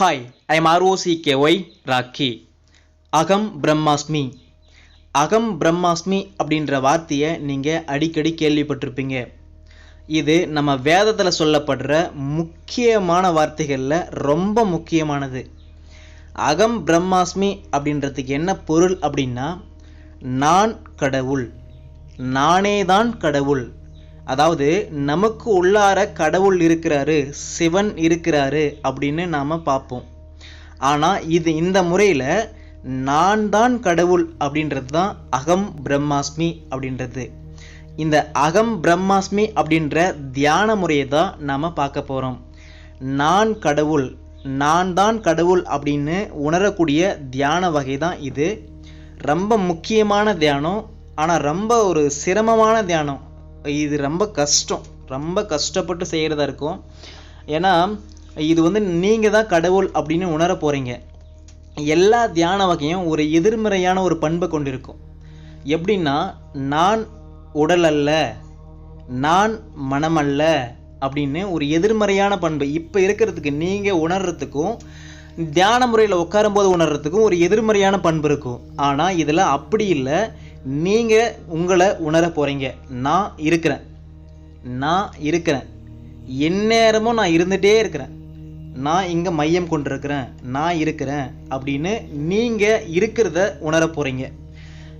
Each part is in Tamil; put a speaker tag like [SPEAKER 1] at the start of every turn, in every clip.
[SPEAKER 1] Hi I am R O C K Y Rocky அகம் பிரம்மாஸ்மி அகம் பிரம்மாஸ்மி அப்படின்ற வார்த்தையை நீங்கள் அடிக்கடி கேள்விப்பட்டிருப்பீங்க. இது நம்ம வேதத்தில் சொல்லப்படுற முக்கியமான வார்த்தைகளில் ரொம்ப முக்கியமானது. அகம் பிரம்மாஸ்மி அப்படின்றதுக்கு என்ன பொருள் அப்படின்னா நான் கடவுள். நானே தான் கடவுள். அதாவது நமக்கு உள்ளார கடவுள் இருக்கிறாரு சிவன் இருக்கிறாரு அப்படின்னு நாம் பார்ப்போம். ஆனால் இது இந்த முறையில் நான் தான் கடவுள் அப்படின்றது தான் அகம் பிரம்மாஸ்மி அப்படின்றது. இந்த அகம் பிரம்மாஸ்மி அப்படின்ற தியான முறையை தான் நாம் பார்க்க போகிறோம் நான் கடவுள் நான் தான் கடவுள் அப்படின்னு உணரக்கூடிய தியான வகை தான் இது. ரொம்ப முக்கியமான தியானம் ஆனால் ரொம்ப ஒரு சிரமமான தியானம். இது ரொம்ப கஷ்டம். ரொம்ப கஷ்டப்பட்டு செய்கிறதா இருக்கும். ஏன்னா இது வந்து நீங்கள் தான் கடவுள் அப்படின்னு உணர போகிறீங்க எல்லா தியான வகையும் ஒரு எதிர்மறையான ஒரு பண்பை கொண்டிருக்கும். எப்படின்னா நான் உடல் அல்ல நான் மனமல்ல அப்படின்னு ஒரு எதிர்மறையான பண்பு. இப்போ இருக்கிறதுக்கு நீங்கள் உணர்றதுக்கும் தியான முறையில் உட்காரும்போது உணர்றதுக்கும் ஒரு எதிர்மறையான பண்பு இருக்கும். ஆனால் இதில் அப்படி இல்லை. நீங்கள் உங்களை உணர போகிறீங்க நான் இருக்கிறேன். நான் இருக்கிறேன். எந்நேரமும் நான் இருந்துகிட்டே இருக்கிறேன். நான் இங்கே மையம் கொண்டிருக்கிறேன். நான் இருக்கிறேன் அப்படின்னு நீங்கள் இருக்கிறத உணர போகிறீங்க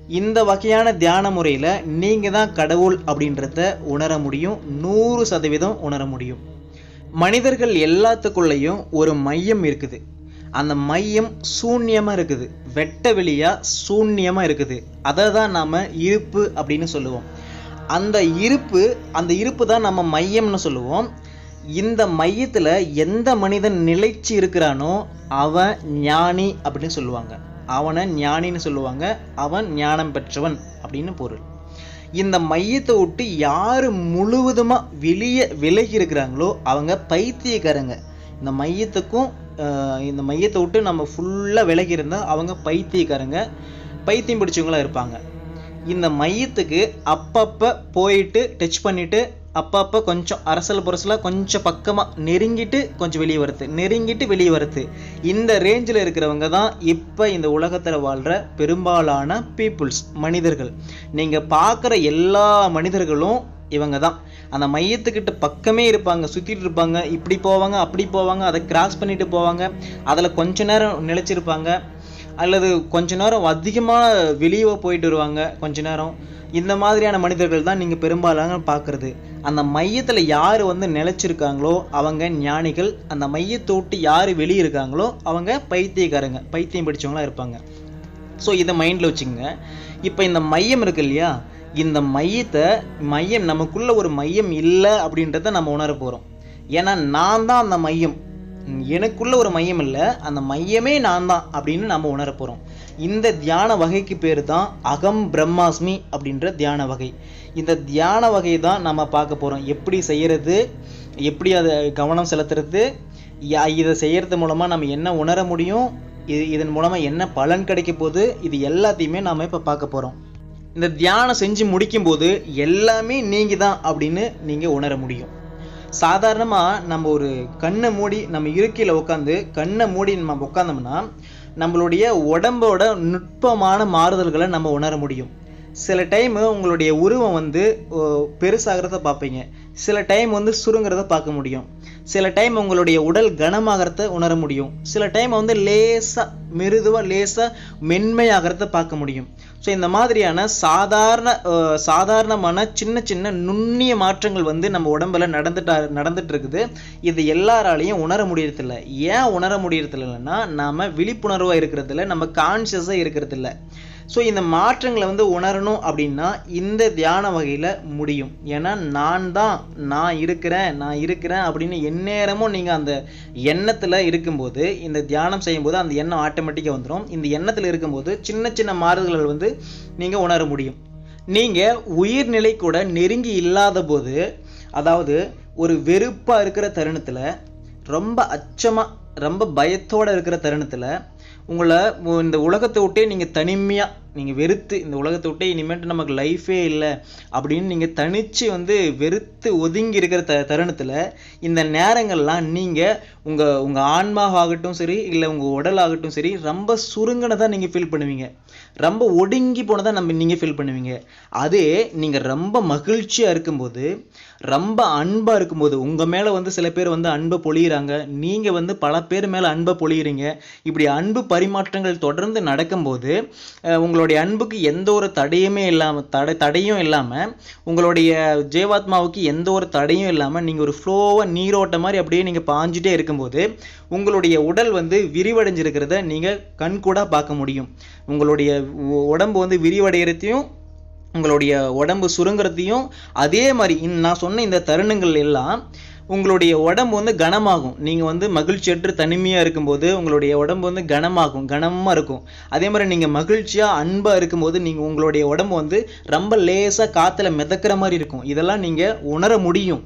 [SPEAKER 1] இந்த வகையான தியான முறையில் நீங்கள் தான் கடவுள் அப்படின்றத உணர முடியும். நூறு சதவீதம் உணர முடியும். மனிதர்கள் எல்லாத்துக்குள்ளேயும் ஒரு மையம் இருக்குது. அந்த மையம் சூன்யமாக இருக்குது. வெட்ட வெளியாக சூன்யமாக இருக்குது. அதை தான் நாம் இருப்பு அப்படின்னு சொல்லுவோம். அந்த இருப்பு அந்த இருப்பு தான் நம்ம மையம்னு சொல்லுவோம். இந்த மையத்தில் எந்த மனிதன் நிலைச்சு இருக்கிறானோ அவன் ஞானி அப்படின்னு சொல்லுவாங்க. அவனை ஞானின்னு சொல்லுவாங்க. அவன் ஞானம் பெற்றவன் அப்படின்னு பொருள். இந்த மையத்தை விட்டு யார் முழுவதுமாக வெளியே விலகி இருக்கிறாங்களோ அவங்க பைத்தியக்காரங்க. இந்த மையத்துக்கும் இந்த மையத்தை விட்டு நம்ம ஃபுல்லாக விலகி இருந்தால் அவங்க பைத்தியக்காரங்க பைத்தியம் பிடிச்சவங்களா இருப்பாங்க. இந்த மையத்துக்கு அப்பப்போ போயிட்டு டச் பண்ணிவிட்டு அப்பப்போ கொஞ்சம் அரசல் புரசலாக கொஞ்சம் பக்கமாக நெருங்கிட்டு கொஞ்சம் வெளியே வருது நெருங்கிட்டு வெளியே வருது. இந்த ரேஞ்சில் இருக்கிறவங்க தான் இப்போ இந்த உலகத்தில் வாழ்கிற பெரும்பாலான பீப்புள்ஸ் மனிதர்கள். நீங்கள் பார்க்குற எல்லா மனிதர்களும் இவங்க தான். அந்த மையத்துக்கிட்ட பக்கமே இருப்பாங்க சுற்றிட்டு இருப்பாங்க இப்படி போவாங்க அப்படி போவாங்க அதை கிராஸ் பண்ணிட்டு போவாங்க அதில் கொஞ்ச நேரம் நிலைச்சிருப்பாங்க அல்லது கொஞ்ச நேரம் அதிகமாக வெளியே போயிட்டு வருவாங்க கொஞ்ச நேரம். இந்த மாதிரியான மனிதர்கள் தான் நீங்கள் பெரும்பாலான பார்க்குறது. அந்த மையத்தில் யார் வந்து நிலைச்சிருக்காங்களோ அவங்க ஞானிகள் அந்த மையத்தை விட்டு யார் வெளியே இருக்காங்களோ அவங்க பைத்தியக்காரங்க பைத்தியம் பிடிச்சவங்களா இருப்பாங்க. ஸோ இதை மைண்டில் வச்சுங்க இப்போ இந்த மையம் இருக்கு இல்லையா? இந்த மையத்தை மையம் நமக்குள்ள ஒரு மையம் இல்லை அப்படின்றத நம்ம உணர போகிறோம் ஏன்னா நான் தான் அந்த மையம். எனக்குள்ள ஒரு மையம் இல்லை அந்த மையமே நான் தான் அப்படின்னு நம்ம உணர போகிறோம் இந்த தியான வகைக்கு பேர் தான் அகம் பிரம்மாஸ்மி அப்படின்ற தியான வகை. இந்த தியான வகை தான் நம்ம பார்க்க போகிறோம் எப்படி செய்கிறது எப்படி அதை கவனம் செலுத்துறது யா- இதை செய்கிறது மூலமாக நம்ம என்ன உணர முடியும் இது இதன் மூலமாக என்ன பலன் கிடைக்க போகுது இது எல்லாத்தையுமே நாம் இப்போ பார்க்க போகிறோம் இந்த தியானம் செஞ்சு முடிக்கும்போது எல்லாமே நீங்கள் தான் அப்படின்னு நீங்கள் உணர முடியும். சாதாரணமாக நம்ம ஒரு கண்ணை மூடி நம்ம இருக்கையில் உட்காந்து கண்ணை மூடி நம்ம உட்காந்தோம்னா நம்மளுடைய உடம்போட நுட்பமான மாறுதல்களை நம்ம உணர முடியும். சில டைம் உங்களுடைய உருவம் வந்து பெருசாகிறத பார்ப்பீங்க. சில டைம் வந்து சுருங்கிறத பார்க்க முடியும். சில டைம் உங்களுடைய உடல் கனமாகிறத உணர முடியும். சில டைம் வந்து லேசாக மெருதுவாக லேசாக மென்மையாகிறத பார்க்க முடியும். ஸோ இந்த மாதிரியான சாதாரண சாதாரணமான சின்ன சின்ன நுண்ணிய மாற்றங்கள் வந்து நம்ம உடம்புல நடந்துட்டா நடந்துட்டு இருக்குது இது எல்லாராலையும் உணர முடியறதில்ல. ஏன் உணர முடியறதில்லைன்னா நாம விழிப்புணர்வாக இருக்கிறதில்ல நம்ம கான்சியஸாக இருக்கிறதில்ல. ஸோ இந்த மாற்றங்களை வந்து உணரணும் அப்படின்னா இந்த தியான வகையில் முடியும். ஏன்னா நான் தான் நான் இருக்கிறேன் நான் இருக்கிறேன் அப்படின்னு எந்நேரமும் நீங்கள் அந்த எண்ணத்தில் இருக்கும்போது இந்த தியானம் செய்யும்போது அந்த எண்ணம் ஆட்டோமேட்டிக்காக வந்துடும் இந்த எண்ணத்தில் இருக்கும்போது சின்ன சின்ன மாறுதல்கள் வந்து நீங்கள் உணர முடியும். நீங்கள் உயிர்நிலை கூட நெருங்கி இல்லாத போது அதாவது ஒரு வெறுப்பாக இருக்கிற தருணத்தில் ரொம்ப அச்சமாக ரொம்ப பயத்தோடு இருக்கிற தருணத்தில் உங்களை இந்த உலகத்தை விட்டே நீங்கள் தனிமையாக நீங்கள் வெறுத்து இந்த உலகத்தை விட்டே இனிமேட்டு நமக்கு லைஃபே இல்லை அப்படின்னு நீங்கள் தனிச்சு வந்து வெறுத்து ஒதுங்கி இருக்கிற த தருணத்தில் இந்த நேரங்கள்லாம் நீங்கள் உங்கள் உங்கள் ஆன்மாவாகட்டும் சரி இல்லை உங்கள் உடலாகட்டும் சரி ரொம்ப சுருங்கினதாக நீங்கள் ஃபீல் பண்ணுவீங்க. ரொம்ப ஒடுங்கி போனதாக நம்ம நீங்கள் ஃபீல் பண்ணுவீங்க. அதே நீங்கள் ரொம்ப மகிழ்ச்சியாக இருக்கும்போது ரொம்ப அன்பாக இருக்கும்போது உங்கள் மேலே வந்து சில பேர் வந்து அன்பை பொழியிறாங்க. நீங்கள் வந்து பல பேர் மேலே அன்பை பொழியிறீங்க. இப்படி அன்பு பரிமாற்றங்கள் தொடர்ந்து நடக்கும்போது உங்களுடைய அன்புக்கு எந்த ஒரு தடையுமே இல்லாமல் தடை தடையும் இல்லாமல் உங்களுடைய ஜீவாத்மாவுக்கு எந்த ஒரு தடையும் இல்லாமல் நீங்கள் ஒரு ஃப்ளோவாக நீரோட்ட மாதிரி அப்படியே நீங்கள் பாஞ்சிட்டே இருக்கும்போது உங்களுடைய உடல் வந்து விரிவடைஞ்சிருக்கிறத நீங்கள் கண்கூடாக பார்க்க முடியும். உங்களுடைய உடம்பு வந்து விரிவடைகிறதையும் உங்களுடைய உடம்பு சுருங்குறதையும் அதே மாதிரி நான் சொன்ன இந்த தருணங்கள் எல்லாம் உங்களுடைய உடம்பு வந்து கனமாகும். நீங்கள் வந்து மகிழ்ச்சியற்று தனிமையாக இருக்கும்போது உங்களுடைய உடம்பு வந்து கனமாகும் கனமாக இருக்கும். அதே மாதிரி நீங்கள் மகிழ்ச்சியாக அன்பாக இருக்கும்போது நீங்கள் உங்களுடைய உடம்பு வந்து ரொம்ப லேசாக காற்றுல மிதக்கிற மாதிரி இருக்கும். இதெல்லாம் நீங்கள் உணர முடியும்.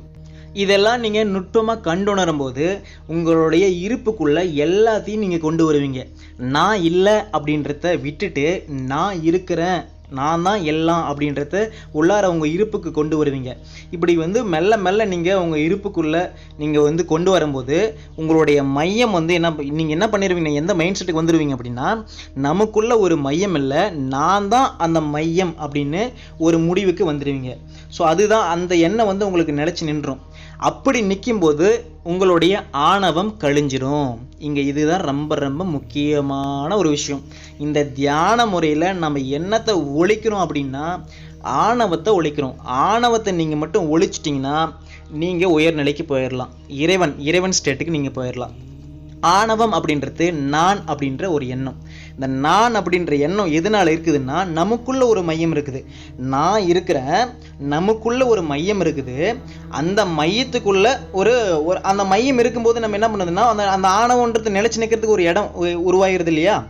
[SPEAKER 1] இதெல்லாம் நீங்கள் நுட்பமாக கண்டுணரும் போது உங்களுடைய இருப்புக்குள்ளே எல்லாத்தையும் நீங்கள் கொண்டு வருவீங்க. நான் இல்லை அப்படின்றத விட்டுட்டு நான் இருக்கிறேன் நான் தான் எல்லாம் அப்படின்றத உள்ளார உங்கள் இருப்புக்கு கொண்டு வருவீங்க. இப்படி வந்து மெல்ல மெல்ல நீங்கள் உங்கள் இருப்புக்குள்ளே நீங்கள் வந்து கொண்டு வரும்போது உங்களுடைய மையம் வந்து என்ன நீங்கள் என்ன பண்ணிடுவீங்க எந்த மைண்ட் செட்டுக்கு வந்துடுவீங்க அப்படின்னா நமக்குள்ள ஒரு மையம் இல்லை நான் தான் அந்த மையம் அப்படின்னு ஒரு முடிவுக்கு வந்துடுவீங்க ஸோ அதுதான் அந்த எண்ணம் வந்து உங்களுக்கு நிலச்சி நின்றோம். அப்படி நிற்கும்போது உங்களுடைய ஆணவம் கழிஞ்சிரும். இங்கே இதுதான் ரொம்ப ரொம்ப முக்கியமான ஒரு விஷயம். இந்த தியான முறையில் நம்ம என்னத்தை ஒழிக்கிறோம் அப்படின்னா ஆணவத்தை ஒழிக்கிறோம். ஆணவத்தை நீங்கள் மட்டும் ஒழிச்சிட்டிங்கன்னா நீங்கள் உயர்நிலைக்கு போயிடலாம் இறைவன் இறைவன் ஸ்டேட்டுக்கு நீங்கள் போயிடலாம் ஆணவம் அப்படின்றது நான் அப்படின்ற ஒரு எண்ணம். இந்த நான் அப்படின்ற எண்ணம் எதனால இருக்குதுன்னா நமக்குள்ள ஒரு மையம் இருக்குது. நான் இருக்கிறேன் நமக்குள்ள ஒரு மையம் இருக்குது. அந்த மையத்துக்குள்ள ஒரு ஒரு அந்த மையம் இருக்கும்போது நம்ம என்ன பண்ணுதுன்னா அந்த அந்த ஆணவன்றது நிலைச்சு நிற்கிறதுக்கு ஒரு இடம் உ- உருவாகிறது இல்லையா?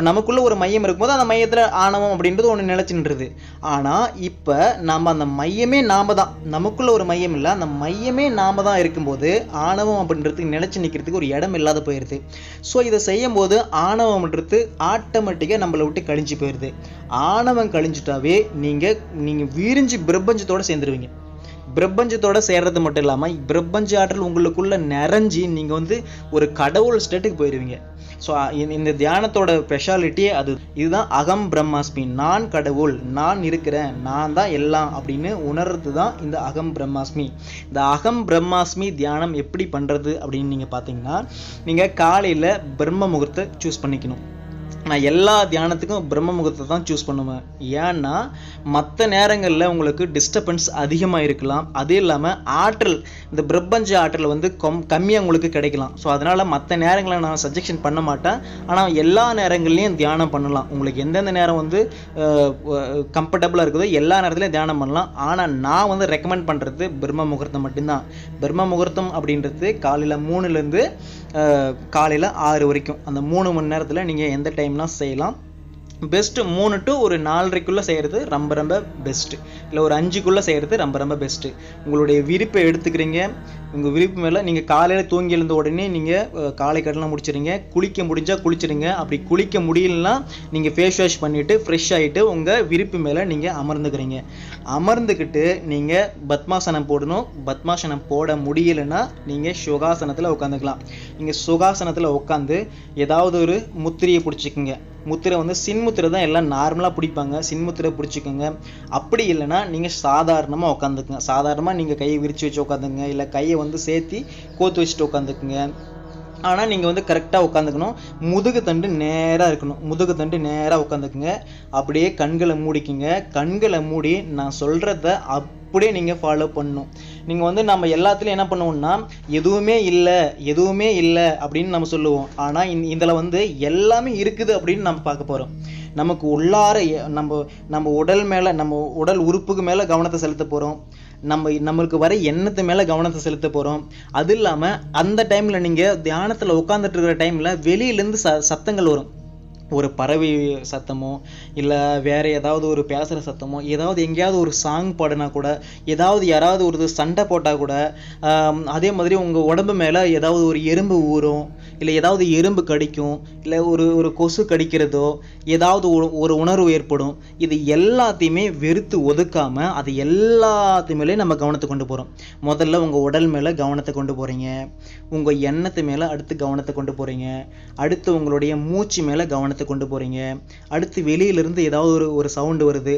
[SPEAKER 1] இப்போ நமக்குள்ளே ஒரு மையம் இருக்கும்போது அந்த மையத்தில் ஆணவம் அப்படின்றது ஒன்று நிலைச்சு ஆனால் இப்போ நம்ம அந்த மையமே நாம் தான். நமக்குள்ளே ஒரு மையம் இல்லை. அந்த மையமே நாம் தான் இருக்கும்போது ஆணவம் அப்படின்றதுக்கு நிலச்சி நிற்கிறதுக்கு ஒரு இடம் இல்லாத போயிடுது ஸோ இதை செய்யும்போது ஆணவம்ன்றது ஆட்டோமேட்டிக்காக நம்மளை விட்டு கழிஞ்சு போயிடுது ஆணவம் கழிஞ்சிட்டாவே நீங்கள் நீங்கள் விரிஞ்சு பிரபஞ்சத்தோடு சேர்ந்துருவீங்க. பிரபஞ்சத்தோட சேர்றது மட்டும் இல்லாமல் பிரபஞ்ச ஆற்றல் உங்களுக்குள்ளே நிறைஞ்சி நீங்கள் வந்து ஒரு கடவுள் ஸ்டேட்டுக்கு போயிடுவீங்க ஸோ இந்த uh, தியானத்தோட ஸ்பெஷாலிட்டியே அது இதுதான் அகம் பிரம்மாஸ்மி. நான் கடவுள் நான் இருக்கிறேன் நான் தான் எல்லாம் அப்படின்னு உணர்றது தான் இந்த அகம் பிரம்மாஸ்மி. இந்த அகம் பிரம்மாஸ்மி தியானம் எப்படி பண்ணுறது அப்படின்னு நீங்கள் பார்த்தீங்கன்னா நீங்கள் காலையில் பிரம்ம முகூர்த்தை சூஸ் பண்ணிக்கணும். நான் எல்லா தியானத்துக்கும் பிரம்ம முகூர்த்தத்தை தான் சூஸ் பண்ணுவேன். ஏன்னா மற்ற நேரங்களில் உங்களுக்கு டிஸ்டர்பன்ஸ் அதிகமாக இருக்கலாம். அது இல்லாமல் ஆற்றல் இந்த பிரபஞ்ச ஆற்றல் வந்து கம் கம்மியாக உங்களுக்கு கிடைக்கலாம். ஸோ அதனால் மற்ற நேரங்களில் நான் சஜெக்ஷன் பண்ண மாட்டேன். ஆனால் எல்லா நேரங்கள்லையும் தியானம் பண்ணலாம். உங்களுக்கு எந்தெந்த நேரம் வந்து கம்ஃபர்டபுளாக இருக்குதோ எல்லா நேரத்துலையும் தியானம் பண்ணலாம். ஆனால் நான் வந்து ரெக்கமெண்ட் பண்ணுறது பிரம்ம முகூர்த்தம் மட்டும்தான். பிரம்ம முகூர்த்தம் அப்படின்றது காலையில் மூணுலேருந்து காலையில் ஆறு வரைக்கும். அந்த மூணு மணி நேரத்தில் நீங்கள் எந்த டைம்லாம் செய்யலாம். பெஸ்ட்டு மூணு டு ஒரு நாலரைக்குள்ளே செய்கிறது ரொம்ப ரொம்ப பெஸ்ட்டு இல்லை ஒரு அஞ்சுக்குள்ளே செய்கிறது ரொம்ப ரொம்ப பெஸ்ட்டு உங்களுடைய விருப்பை எடுத்துக்கிறீங்க. உங்கள் விருப்பு மேலே நீங்கள் காலையில் தூங்கி எழுந்த உடனே நீங்கள் காலை கடலாம் முடிச்சிடுங்க. குளிக்க முடிஞ்சால் குளிச்சிடுங்க. அப்படி குளிக்க முடியலன்னா நீங்கள் ஃபேஸ் வாஷ் பண்ணிவிட்டு ஃப்ரெஷ் ஆகிட்டு உங்கள் விருப்பு மேலே நீங்கள் அமர்ந்துக்கிறீங்க. அமர்ந்துக்கிட்டு நீங்கள் பத்மாசனம் போடணும். பத்மாசனம் போட முடியலைன்னா நீங்கள் சுகாசனத்தில் உட்காந்துக்கலாம். நீங்கள் சுகாசனத்தில் உட்காந்து ஏதாவது ஒரு முத்திரையை பிடிச்சிக்குங்க. முத்திரை வந்து சின்முத்திரை தான் எல்லாம் நார்மலாக பிடிப்பாங்க. சின்முத்திரை பிடிச்சிக்கோங்க. அப்படி இல்லைன்னா நீங்கள் சாதாரணமாக உட்காந்துக்குங்க சாதாரணமாக நீங்கள் கையை விரித்து வச்சு உட்காந்துங்க இல்லை கையை வந்து சேர்த்தி கோத்து வச்சுட்டு உட்காந்துக்குங்க ஆனால் நீங்கள் வந்து கரெக்டாக உட்காந்துக்கணும் முதுகு தண்டு நேராக இருக்கணும். முதுகு தண்டு நேராக உட்காந்துக்குங்க அப்படியே கண்களை மூடிக்குங்க. கண்களை மூடி நான் சொல்கிறத அப்படியே நீங்கள் ஃபாலோ பண்ணணும். நீங்கள் வந்து நம்ம எல்லாத்துலேயும் என்ன பண்ணுவோம்னா எதுவுமே இல்லை எதுவுமே இல்லை அப்படின்னு நம்ம சொல்லுவோம். ஆனால் இந் இதில் வந்து எல்லாமே இருக்குது அப்படின்னு நம்ம பார்க்க போகிறோம் நமக்கு உள்ளார எ- நம்ம நம்ம உடல் மேலே நம்ம உடல் உறுப்புக்கு மேலே கவனத்தை செலுத்த போகிறோம் நம்ம நம்மளுக்கு வர எண்ணத்து மேலே கவனத்தை செலுத்த போகிறோம் அது இல்லாமல் அந்த டைமில் நீங்கள் தியானத்தில் உட்காந்துட்டு இருக்கிற டைமில் வெளியிலேருந்து ச சத்தங்கள் வரும். ஒரு பறவை சத்தமோ இல்லை வேற ஏதாவது ஒரு பேசுகிற சத்தமோ ஏதாவது எங்கேயாவது ஒரு சாங் பாடினா கூட ஏதாவது யாராவது ஒரு சண்டை போட்டால் கூட அதே மாதிரி உங்கள் உடம்பு மேலே ஏதாவது ஒரு எறும்பு ஊறும். இல்லை ஏதாவது எறும்பு கடிக்கும் இல்லை ஒரு ஒரு கொசு கடிக்கிறதோ ஏதாவது ஒரு உணர்வு ஏற்படும் இது எல்லாத்தையுமே வெறுத்து ஒதுக்காமல் அது எல்லாத்தையுமே நம்ம கவனத்தை கொண்டு போகிறோம் முதல்ல உங்கள் உடல் மேலே கவனத்தை கொண்டு போகிறீங்க உங்கள் எண்ணத்து மேலே அடுத்து கவனத்தை கொண்டு போகிறீங்க அடுத்து உங்களுடைய மூச்சு மேலே கவனத்தை கொண்டு போகிறீங்க அடுத்து வெளியிலிருந்து ஏதாவது ஒரு ஒரு சவுண்டு வருது.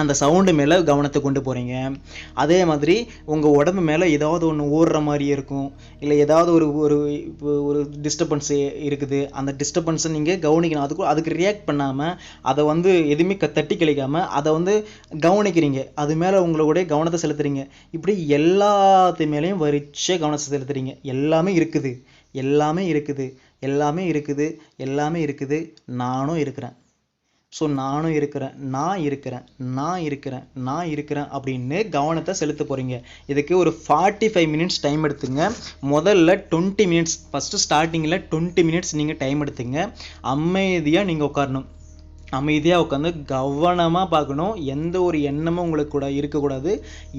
[SPEAKER 1] அந்த சவுண்டு மேலே கவனத்தை கொண்டு போகிறீங்க அதே மாதிரி உங்கள் உடம்பு மேலே ஏதாவது ஒன்று ஓடுற மாதிரி இருக்கும். இல்லை ஏதாவது ஒரு ஒரு இப்போ ஒரு டிஸ்டர்பன்ஸ் இருக்குது. அந்த டிஸ்டர்பன்ஸை நீங்கள் கவனிக்கணும். அதுக்கு அதுக்கு ரியாக்ட் பண்ணாமல் அதை வந்து எதுவுமே க தட்டி கழிக்காமல் அதை வந்து கவனிக்கிறீங்க. அது மேலே உங்களுடைய கவனத்தை செலுத்துறீங்க. இப்படி எல்லாத்து மேலேயும் வரிச்சே கவனத்தை செலுத்துறீங்க. எல்லாமே இருக்குது. எல்லாமே இருக்குது. எல்லாமே இருக்குது. எல்லாமே இருக்குது. நானும் இருக்கிறேன். ஸோ நானும் இருக்கிறேன் நான் இருக்கிறேன் நான் இருக்கிறேன் நான் இருக்கிறேன் அப்படின்னு கவனத்தை செலுத்த போகிறீங்க இதுக்கு ஒரு ஃபார்ட்டி ஃபைவ் மினிட்ஸ் டைம் எடுத்துங்க. முதல்ல டுவெண்ட்டி மினிட்ஸ் ஃபஸ்ட்டு ஸ்டார்டிங்கில் டுவெண்ட்டி மினிட்ஸ் நீங்கள் டைம் எடுத்துங்க. அமைதியாக நீங்கள் உட்காரணும். அமைதியாக உட்காந்து கவனமாக பார்க்கணும். எந்த ஒரு எண்ணமும் உங்களுக்கு கூட இருக்கக்கூடாது.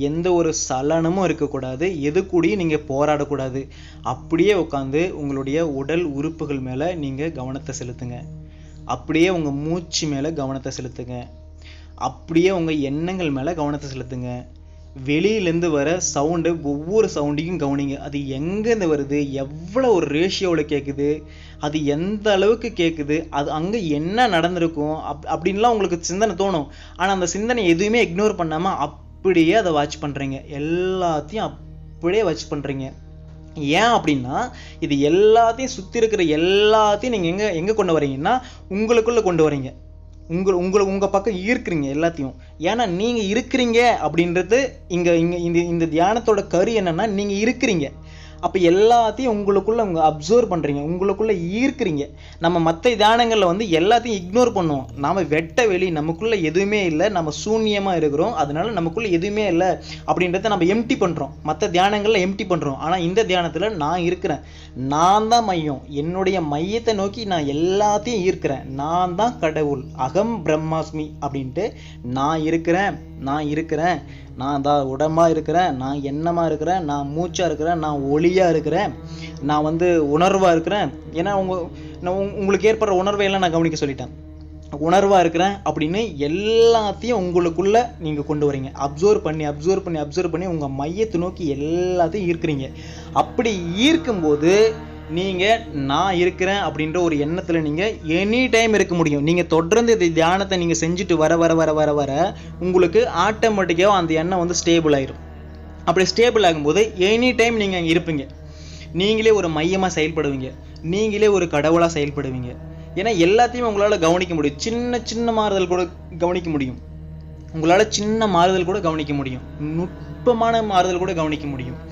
[SPEAKER 1] எந்த ஒரு சலனமும் இருக்கக்கூடாது. எது கூடயும் நீங்கள் போராடக்கூடாது. அப்படியே உட்காந்து உங்களுடைய உடல் உறுப்புகள் மேலே நீங்கள் கவனத்தை செலுத்துங்க. அப்படியே உங்கள் மூச்சு மேலே கவனத்தை செலுத்துங்க. அப்படியே உங்கள் எண்ணங்கள் மேலே கவனத்தை செலுத்துங்க. வெளியிலேருந்து வர சவுண்டு ஒவ்வொரு சவுண்டையும் கவனிங்க. அது எங்கேருந்து வருது? எவ்வளோ ஒரு ரேஷியோவில் கேட்குது அது எந்த அளவுக்கு கேட்குது அது அங்கே என்ன நடந்திருக்கும்? அப் அப்படின்லாம் உங்களுக்கு சிந்தனை தோணும். ஆனால் அந்த சிந்தனை எதுவுமே இக்னோர் பண்ணாமல் அப்படியே அதை வாட்ச் பண்ணுறீங்க எல்லாத்தையும் அப்படியே வாட்ச் பண்ணுறீங்க ஏன் அப்படின்னா இது எல்லாத்தையும் சுற்றி இருக்கிற எல்லாத்தையும் நீங்கள் எங்கே எங்கே கொண்டு வரீங்கன்னா உங்களுக்குள்ளே கொண்டு வரீங்க உங்கள் உங்களை உங்கள் பக்கம் ஈர்க்கிறீங்க எல்லாத்தையும். ஏன்னா நீங்கள் இருக்கிறீங்க அப்படின்றது இங்கே இங்கே இந்த இந்த தியானத்தோட கரு என்னென்னா நீங்கள் இருக்கிறீங்க. அப்போ எல்லாத்தையும் உங்களுக்குள்ள உங்கள் அப்சர்வ் பண்ணுறீங்க உங்களுக்குள்ளே ஈர்க்கிறீங்க. நம்ம மற்ற தியானங்களில் வந்து எல்லாத்தையும் இக்னோர் பண்ணுவோம். நாம் வெட்ட வெளி நமக்குள்ளே எதுவுமே இல்லை. நம்ம சூன்யமாக இருக்கிறோம். அதனால நமக்குள்ளே எதுவுமே இல்லை அப்படின்றத நம்ம எம்டி பண்ணுறோம் மற்ற தியானங்களில் எம்டி பண்ணுறோம் ஆனால் இந்த தியானத்தில் நான் இருக்கிறேன். நான் தான் மையம். என்னுடைய மையத்தை நோக்கி நான் எல்லாத்தையும் ஈர்க்கிறேன். நான் தான் கடவுள். அகம் பிரம்மாஸ்மி அப்படின்ட்டு நான் இருக்கிறேன். நான் இருக்கிறேன் நான் தான் உடம்பா இருக்கிறேன் நான் எண்ணமாக இருக்கிறேன் நான் மூச்சாக இருக்கிறேன் நான் ஒளியாக இருக்கிறேன் நான் வந்து உணர்வாக இருக்கிறேன். ஏன்னா உங்க நான் உங்களுக்கு ஏற்படுற உணர்வை எல்லாம் நான் கவனிக்க சொல்லிட்டேன். உணர்வாக இருக்கிறேன் அப்படின்னு எல்லாத்தையும் உங்களுக்குள்ளே நீங்கள் கொண்டு வரீங்க. அப்சர்வ் பண்ணி அப்சர்வ் பண்ணி அப்சர்வ் பண்ணி உங்கள் மையத்தை நோக்கி எல்லாத்தையும் ஈர்க்கிறீங்க. அப்படி ஈர்க்கும்போது நீங்க நான் இருக்கிறேன் அப்படின்ற ஒரு எண்ணத்துல நீங்க எனி டைம் இருக்க முடியும். நீங்க தொடர்ந்து இந்த தியானத்தை நீங்க செஞ்சுட்டு வர வர வர வர வர உங்களுக்கு ஆட்டோமேட்டிக்காக அந்த எண்ணம் வந்து ஸ்டேபிள் ஆயிரும். அப்படி ஸ்டேபிள் ஆகும்போது எனி டைம் நீங்க அங்க இருப்பீங்க. நீங்களே ஒரு மையமா செயல்படுவீங்க. நீங்களே ஒரு கடவுளா செயல்படுவீங்க. ஏன்னா எல்லாத்தையும் உங்களால கவனிக்க முடியும். சின்ன சின்ன மாறுதல் கூட கவனிக்க முடியும். உங்களால சின்ன மாறுதல் கூட கவனிக்க முடியும். நுட்பமான மாறுதல் கூட கவனிக்க முடியும்.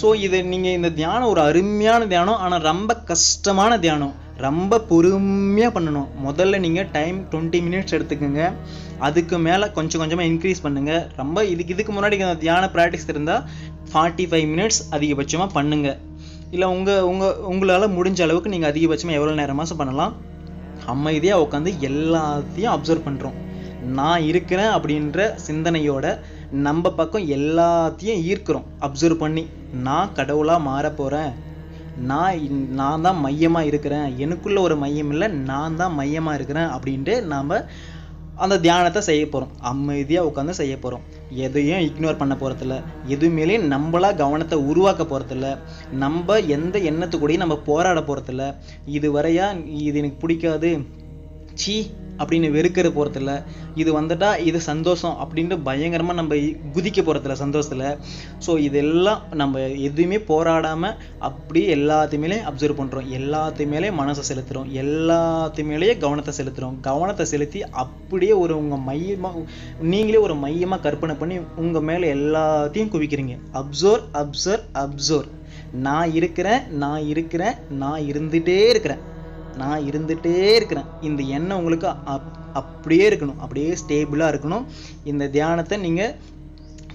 [SPEAKER 1] ஸோ இது நீங்கள் இந்த தியானம் ஒரு அருமையான தியானம் ஆனால் ரொம்ப கஷ்டமான தியானம். ரொம்ப பொறுமையாக பண்ணணும். முதல்ல நீங்கள் டைம் டுவெண்ட்டி மினிட்ஸ் எடுத்துக்கோங்க. அதுக்கு மேலே கொஞ்சம் கொஞ்சமாக இன்க்ரீஸ் பண்ணுங்கள் ரொம்ப இதுக்கு இதுக்கு முன்னாடி இந்த தியான ப்ராக்டிஸ் இருந்தால் ஃபார்ட்டி ஃபைவ் மினிட்ஸ் அதிகபட்சமாக பண்ணுங்கள் இல்லை உங்கள் உங்கள் உங்களால் முடிஞ்ச அளவுக்கு நீங்கள் அதிகபட்சமாக எவ்வளோ நேரமாச்சும் பண்ணலாம். அமைதியாக உட்காந்து எல்லாத்தையும் அப்சர்வ் பண்ணுறோம் நான் இருக்கிறேன் அப்படின்ற சிந்தனையோட நம்ம பக்கம் எல்லாத்தையும் ஈர்க்கிறோம். அப்சர்வ் பண்ணி. நான் கடவுளா மாறப் போறேன். நான் இன்- நான் தான் மையமாக இருக்கிறேன். எனக்குள்ள ஒரு மையம் இல்லை நான் தான் மையமா இருக்கிறேன் அப்படின்ட்டு நாம் அந்த தியானத்தை செய்ய போறோம். அமைதியா உட்காந்து செய்ய போறோம். எதையும் இக்னோர் பண்ண போறதில்ல. எது நம்மளாக நம்மளா கவனத்தை உருவாக்க போறதில்ல. நம்ம எந்த எண்ணத்துக்கூடயும் நம்ம போராட போகிறதில்ல இது வரையா இது எனக்கு பிடிக்காது. சீ அப்படின்னு வெறுக்கிற போகிறதில்ல இது வந்துட்டா இது சந்தோஷம் அப்படின்ட்டு பயங்கரமாக நம்ம குதிக்க போகிறதில்ல சந்தோஷத்தில். ஸோ இதெல்லாம் நம்ம எதுவுமே போராடாமல் அப்படியே எல்லாத்தையுமே அப்சர்வ் பண்ணுறோம் எல்லாத்தையுமே மனசை செலுத்துகிறோம் எல்லாத்தையுமேலேயே கவனத்தை செலுத்துகிறோம் கவனத்தை செலுத்தி அப்படியே ஒரு உங்கள் மையமாக நீங்களே ஒரு மையமாக கற்பனை பண்ணி உங்கள் மேலே எல்லாத்தையும் குவிக்கிறீங்க. அப்சர்வ் அப்சர்வ் அப்சர்வ் நான் இருக்கிறேன் நான் இருக்கிறேன் நான் இருந்துட்டே இருக்கிறேன். நான் இருந்துகிட்டே இருக்கிறேன். இந்த எண்ணம் உங்களுக்கு அப்- அப்படியே இருக்கணும். அப்படியே ஸ்டேபிளாக இருக்கணும். இந்த தியானத்தை நீங்கள்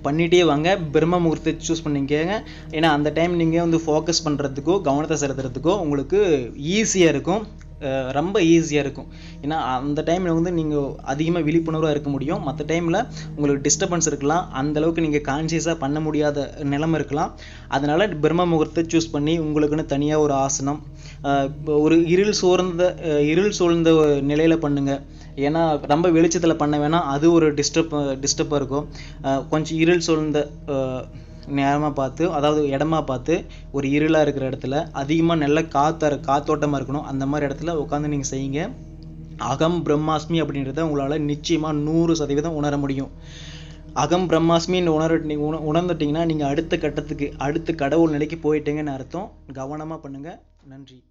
[SPEAKER 1] பண்ணிட்டே வாங்க. பிரம்ம முகூர்த்தத்தை சூஸ் பண்ணிக்கோங்க. ஏன்னா அந்த டைம் நீங்கள் வந்து ஃபோக்கஸ் பண்ணுறதுக்கோ கவனத்தை செலுத்துறதுக்கோ உங்களுக்கு ஈஸியாக இருக்கும். ரொம்ப ஈஸியாக இருக்கும். ஏன்னா அந்த டைமில் வந்து நீங்கள் அதிகமாக விழிப்புணர்வாக இருக்க முடியும். மற்ற டைமில் உங்களுக்கு டிஸ்டர்பன்ஸ் இருக்கலாம். அந்த அளவுக்கு நீங்கள் கான்சியஸாக பண்ண முடியாத நிலைமை இருக்கலாம். அதனால் பிரம்ம முகூர்த்தத்தை சூஸ் பண்ணி உங்களுக்குன்னு தனியாக ஒரு ஆசனம் இப்போ ஒரு இருள் சோர்ந்த இருள் சூழ்ந்த நிலையில் பண்ணுங்கள் ஏன்னா ரொம்ப வெளிச்சத்தில் பண்ண வேணாம். அது ஒரு டிஸ்டர்ப் டிஸ்டர்பாக இருக்கும். கொஞ்சம் இருள் சூழ்ந்த நேரமாக பார்த்து அதாவது இடமா பார்த்து ஒரு இருளாக இருக்கிற இடத்துல அதிகமாக நல்ல காற்று காத்தோட்டமாக இருக்கணும். அந்த மாதிரி இடத்துல உட்காந்து நீங்கள் செய்யுங்க. அகம் பிரம்மாஸ்மி அப்படின்றத உங்களால் நிச்சயமாக நூறு சதவீதம் உணர முடியும். அகம் பிரம்மாஸ்மின்னு உணர நீங்கள் உணர்ந்துட்டீங்கன்னா நீங்கள் அடுத்த கட்டத்துக்கு அடுத்த கடவுள் நிலைக்கு போயிட்டீங்கன்னு அர்த்தம். கவனமாக பண்ணுங்கள் நன்றி.